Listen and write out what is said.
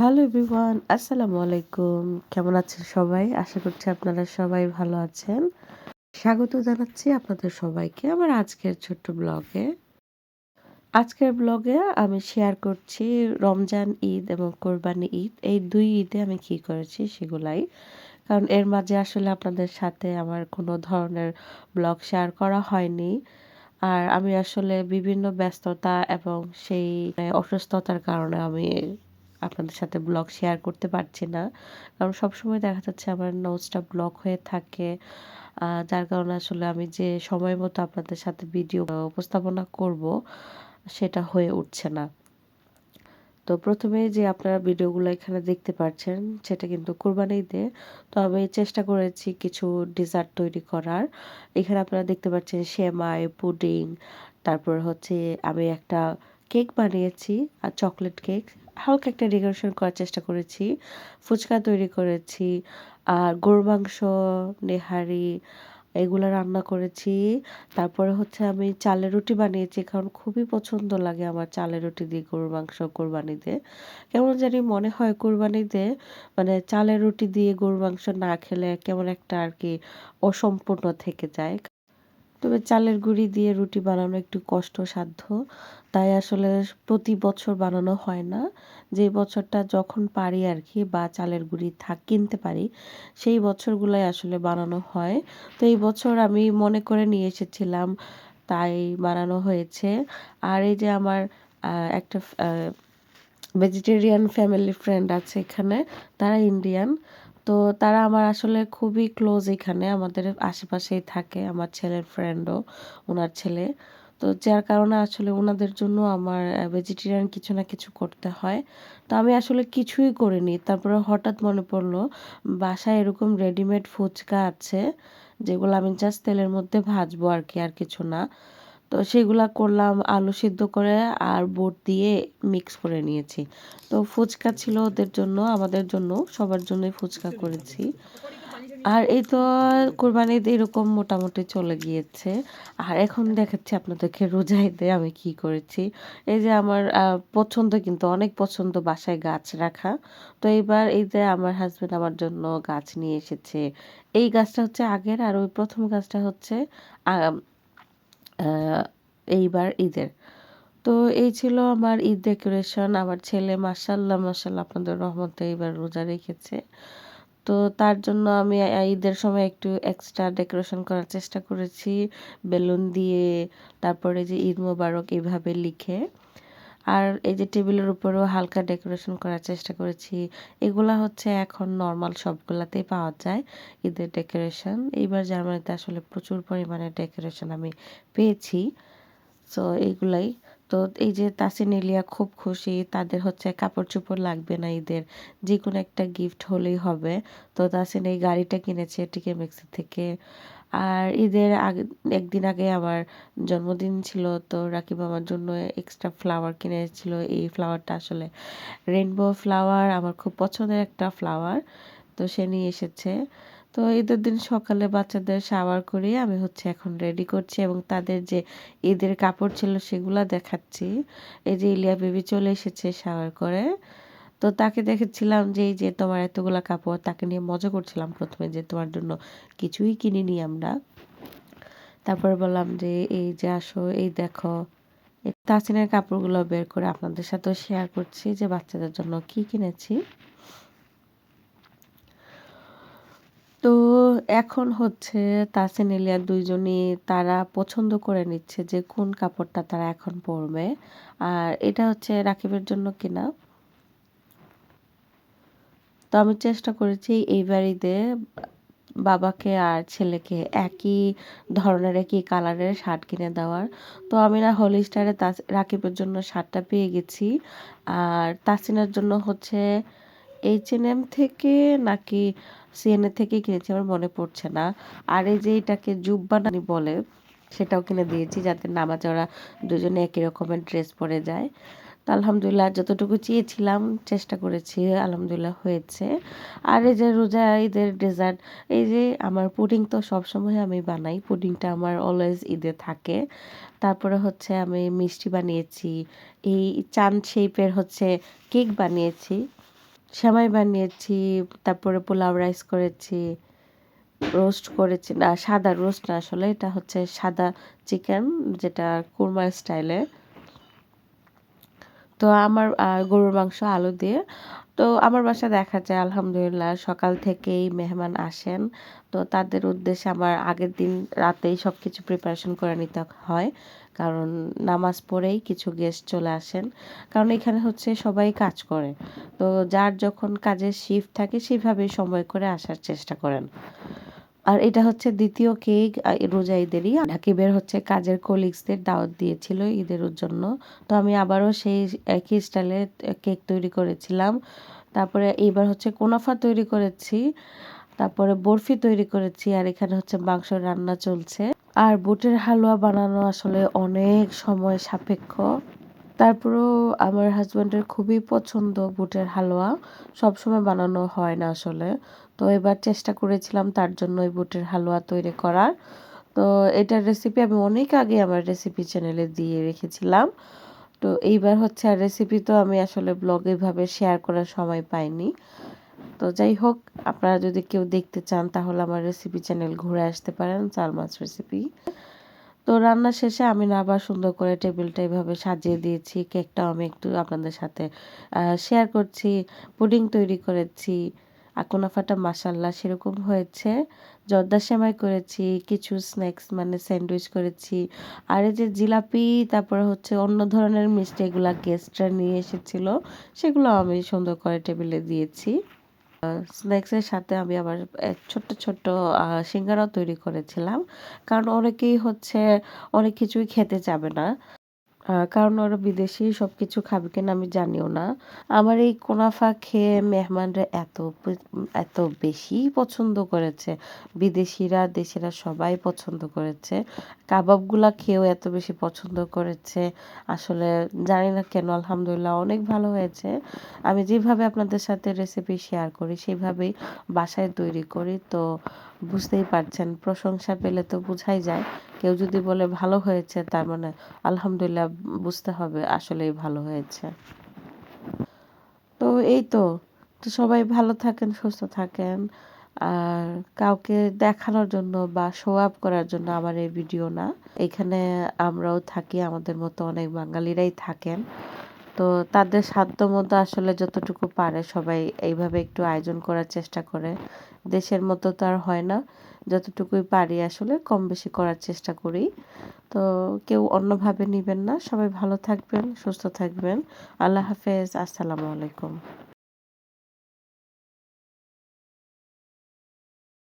Hello everyone আসসালামু আলাইকুম কেমন আছেন সবাই? আশা করছি আপনারা সবাই ভালো আছেন। স্বাগত জানাচ্ছি আপনাদের সবাইকে আমার আজকের ছোট্ট ব্লগে। আজকের ব্লগে আমি শেয়ার করছি রমজান ঈদ এবং কোরবানি ঈদ। এই দুই ঈদে আমি কি করেছি সেগুলাই। কারণ এর মাঝে আসলে আপনাদের সাথে আমার কোনো ধরনের ব্লগ শেয়ার করা হয়নি। আর আমি আসলে বিভিন্ন ব্যস্ততা এবং সেই, অসুস্থতার কারণে আমি আপনাদের সাথে ব্লগ শেয়ার করতে পারছি না। কারণ সবসময় দেখা যাচ্ছে আমার নোটসটা ব্লক হয়ে থাকে। যার কারণে আসলে আমি যে সময় মতো আপনাদের সাথে ভিডিও উপস্থাপনা করব, সেটা হয়ে উঠছে না। তো প্রথমে যে আপনারা ভিডিওগুলো এখানে দেখতে পাচ্ছেন সেটা কিন্তু কোরবানি ঈদে। তো আমি চেষ্টা করেছি কিছু ডিজার্ট তৈরি করার। এখানে আপনারা দেখতে পাচ্ছেন সেমাই, পুডিং, তারপর হচ্ছে আমি একটা কেক বানিয়েছি আর চকলেট কেক। হালকা একটা ডেকোরেশন করার চেষ্টা করেছি। ফুচকা তৈরি করেছি আর গরুর মাংস, নেহারি এগুলো রান্না করেছি। তারপরে হচ্ছে আমি চালের রুটি বানিয়েছি। কারণ খুবই পছন্দ লাগে আমার চালের রুটি দিয়ে গরুর মাংস কোরবানিতে। কেমন জানি মনে হয় কোরবানিতে মানে চালের রুটি দিয়ে গরুর মাংস না খেলে কেমন একটা আর কি অসম্পূর্ণ থেকে যায়। তবে চালের গুঁড়ি দিয়ে রুটি বানানো একটু কষ্টসাধ্য। তাই আসলে প্রতি বছর বানানো হয় না। যে বছরটা যখন পারি আর কি বা চালের গুঁড়ি থাক, কিনতে পারি, সেই বছরগুলোই আসলে বানানো হয়। তো এই বছর আমি মনে করে নিয়ে এসেছিলাম, তাই বানানো হয়েছে। আর এই যে আমার একটা ভেজিটেরিয়ান ফ্যামিলি ফ্রেন্ড আছে এখানে, তারা ইন্ডিয়ান তো তারা আমার আসলে খুবই ক্লোজ এখানে, আমাদের আশেপাশেই থাকে আমার ছেলের ফ্রেন্ডও ওনার ছেলে। তো যার কারণে আসলে ওনাদের জন্য আমার ভেজিটেরিয়ান কিছু না কিছু করতে হয়। তো আমি আসলে কিছুই করিনি। তারপরে হঠাৎ মনে পড়ল, বাসায় এরকম রেডিমেড ফুচকা আছে, যেগুলো আমি জাস্ট তেলের মধ্যে ভাজবো আর কি, আর কিছু না। তো সেগুলা করলাম, আলু সিদ্ধ করে আর বোট দিয়ে মিক্স করে নিয়েছি। তো ফুচকা ছিল ওদের জন্য, আমাদের জন্য, সবার জন্যই ফুচকা করেছি। আর এই তো কোরবানিদ এরকম মোটামুটি চলে গিয়েছে। আর এখন দেখাচ্ছি আপনাদেরকে রোজাইতে আমি কি করেছি। এই যে আমার পছন্দ কিন্তু, অনেক পছন্দ বাসায় গাছ রাখা। তো এইবার এই যে আমার হাজব্যান্ড আমার জন্য গাছ নিয়ে এসেছে। এই গাছটা হচ্ছে আগের আর ওই প্রথম গাছটা হচ্ছে এইবার ঈদের। তো এই ছিল আমার ঈদ ডেকোরেশন। আমার ছেলে মাসাল্লাহ মাসাল্লাহ আপনাদের রহমতে এইবার রোজা রেখেছে। তো তার জন্য আমি ঈদের সময় একটু এক্সট্রা ডেকোরেশন করার চেষ্টা করেছি। বেলুন দিয়ে, তারপরে যে ঈদ মোবারক এভাবে লিখে। আর এই যে টেবিলের উপরেও হালকা ডেকোরেশন করার চেষ্টা করেছি। এগুলা হচ্ছে এখন নর্মাল সবগুলাতেই পাওয়া যায় ঈদের ডেকোরেশন। এইবার জার্মানিতে আসলে প্রচুর পরিমাণে ডেকোরেশন আমি পেয়েছি। সো এইগুলাই তো এই যে তাসিন এলিয়া খুব খুশি, তাদের হচ্ছে কাপড় চোপড় লাগবে না ঈদের যে কোনো একটা গিফট হলেই হবে। তো তাসিন এই গাড়িটা কিনেছে টিকে মেক্সি থেকে। আর ঈদের আগে, একদিন আগে আমার জন্মদিন ছিল, তো রাকিব আমার জন্য এক্সট্রা ফ্লাওয়ার কিনেছিল। এই ফ্লাওয়ারটা আসলে রেনবো ফ্লাওয়ার আমার খুব পছন্দের একটা ফ্লাওয়ার তো সে নিয়ে এসেছে। তো ঈদের দিন সকালে বাচ্চাদের শাওয়ার করিয়ে আমি হচ্ছে এখন রেডি করছি এবং তাদের যে ঈদের কাপড় ছিল সেগুলো দেখাচ্ছি। এই যে ইলিয়া বেবি চলে এসেছে শাওয়ার করে। তো তাকে দেখেছিলাম যে এই যে তোমার এতগুলা কাপড়, তাকে নিয়ে মজা করছিলাম প্রথমে যে তোমার জন্য কিছুই কিনিনি আমরা। তারপর বললাম যে এই যে আসো, এই দেখো। তাসিনের কাপড়গুলো বের করে আপনাদের সাথেও শেয়ার করছি যে বাচ্চাদের জন্য কি কিনেছি তো এখন হচ্ছে তাসিন ইলিয়া দুইজনই তারা পছন্দ করে নিচ্ছে যে কোন কাপড়টা তারা এখন পরবে। আর এটা হচ্ছে রাকিবের জন্য কিনা। তো আমি চেষ্টা করেছি এই বাড়িতে বাবাকে আর ছেলেকে একই ধরনের, একই কালারের শার্ট কিনে দেওয়ার। তো আমি না হোলি স্টারে রাকিবের জন্য শার্টটা পেয়ে গেছি। আর তাসিনের জন্য হচ্ছে এইচ এন এম থেকে নাকি সিএনএ থেকে কিনেছি আমার মনে পড়ছে না। আর এই যে এটাকে জুব্বা নানি বলে, সেটাও কিনে দিয়েছি যাতে নামাজ ওরা দুজনে একই রকমের ড্রেস পরে যায়। তো আলহামদুলিল্লাহ যতটুকু চেয়েছিলাম, চেষ্টা করেছি, আলহামদুলিল্লাহ হয়েছে। আর এই যে রোজা ঈদের ডেজার্ট, এই যে আমার পুডিং তো সবসময় আমি বানাই, পুডিংটা আমার অলওয়েজ ঈদে থাকে। তারপরে হচ্ছে আমি মিষ্টি বানিয়েছি, এই চাঁদ শেপের হচ্ছে কেক বানিয়েছি। সেমাই বানিয়েছি, তারপরে পোলাও রাইস করেছি রোস্ট করেছি, না, সাদা রোস্ট না আসলে, এটা হচ্ছে সাদা চিকেন যেটা কুরমা স্টাইলে তো আমার গরুর মাংস আলু দিয়ে তো আমার বাসা দেখা যায়, আলহামদুলিল্লাহ, সকাল থেকেই মেহমান আসেন। তো তাদের উদ্দেশ্যে আমার আগের দিন রাতেই সব কিছু প্রিপারেশন করে নিতে হয়। কারণ নামাজ পড়েই কিছু গেস্ট চলে আসেন। কারণ এখানে হচ্ছে সবাই কাজ করে। তো যার যখন কাজের শিফট থাকে, সেভাবেই সময় করে আসার চেষ্টা করেন। আর এটা হচ্ছে দ্বিতীয় কেক রোজা ঈদেরই রাকিবের হচ্ছে কাজের কলিগসদের দাওয়াত দিয়েছিল ঈদের জন্য। তো আমি আবারও সেই একই স্টাইলে কেক তৈরি করেছিলাম। তারপরে এইবার হচ্ছে কোনাফা তৈরি করেছি। তারপরে বরফি তৈরি করেছি আর এখানে হচ্ছে মাংস রান্না চলছে। আর বুটের হালুয়া বানানো আসলে অনেক সময় সাপেক্ষ। তারপরেও আমার হাজব্যান্ডের খুবই পছন্দ বুটের হালুয়া। সবসময় বানানো হয় না আসলে। তো এবার চেষ্টা করেছিলাম তার জন্য ওই বুটের হালুয়া তৈরি করার। তো এটার রেসিপি আমি অনেক আগে আমার রেসিপি চ্যানেলে দিয়ে রেখেছিলাম। তো এইবার হচ্ছে আর রেসিপি তো আমি আসলে ব্লগে এভাবে শেয়ার করার সময় পাইনি। তো যাই হোক, আপনারা যদি কেউ দেখতে চান তাহলে আমার রেসিপি চ্যানেল ঘুরে আসতে পারেন চাল মাছ রেসিপি তো রান্না শেষে আমি না আবার সুন্দর করে টেবিলটা এভাবে সাজিয়ে দিয়েছি কেকটাও আমি একটু আপনাদের সাথে শেয়ার করছি পুডিং তৈরি করেছি। আকোনাফাটা মাসাল্লা সেরকম হয়েছে। জর্দা সেমাই করেছি, কিছু স্ন্যাক্স মানে স্যান্ডউইচ করেছি। আর এই যে জিলাপি, তারপরে হচ্ছে অন্য ধরনের মিষ্টি এগুলা গেস্টরা নিয়ে এসেছিল, সেগুলো আমি সুন্দর করে টেবিলে দিয়েছি। স্ন্যাক্সের সাথে আমি আবার ছোট্ট ছোট্ট সিঙ্গারাও তৈরি করেছিলাম। কারণ অনেকেই হচ্ছে অনেক কিছুই খেতে যাবে না। কারণ ওরা বিদেশি সব কিছু খাবে কিনা আমি জানিও না। আমার এই কোনাফা খেয়ে মেহমানরা এত এত বেশি পছন্দ করেছে। বিদেশিরা, দেশিরা সবাই পছন্দ করেছে। কাবাবগুলা খেয়েও এত বেশি পছন্দ করেছে। আসলে জানি না কেন, আলহামদুলিল্লাহ অনেক ভালো হয়েছে। আমি যেভাবে আপনাদের সাথে রেসিপি শেয়ার করি সেইভাবেই বাসায় তৈরি করি। তো বুঝতেই পারছেন, প্রশংসা পেলে তো বোঝাই যায়। কেউ যদি বলে ভালো হয়েছে, তার মানে আলহামদুলিল্লাহ বুঝতে হবে আসলেই ভালো হয়েছে। তো এই তো তো সবাই ভালো থাকেন, সুস্থ থাকেন। আর কাউকে দেখানোর জন্য বা শো আপ করার জন্য আমার এই ভিডিও না। এখানে আমরাও থাকি, আমাদের মতো অনেক বাঙালিরাই থাকেন। তো তাদের সাধ্য মতো আসলে যতটুকু পারে সবাই এইভাবে একটু আয়োজন করার চেষ্টা করে। দেশের মতো তো আর হয় না। যতটুকুই পারি আসলে কম বেশি করার চেষ্টা করি। তো কেউ অন্যভাবে নেবেন না। সবাই ভালো থাকবেন, সুস্থ থাকবেন। আল্লাহ হাফেজ। আসসালামু আলাইকুম।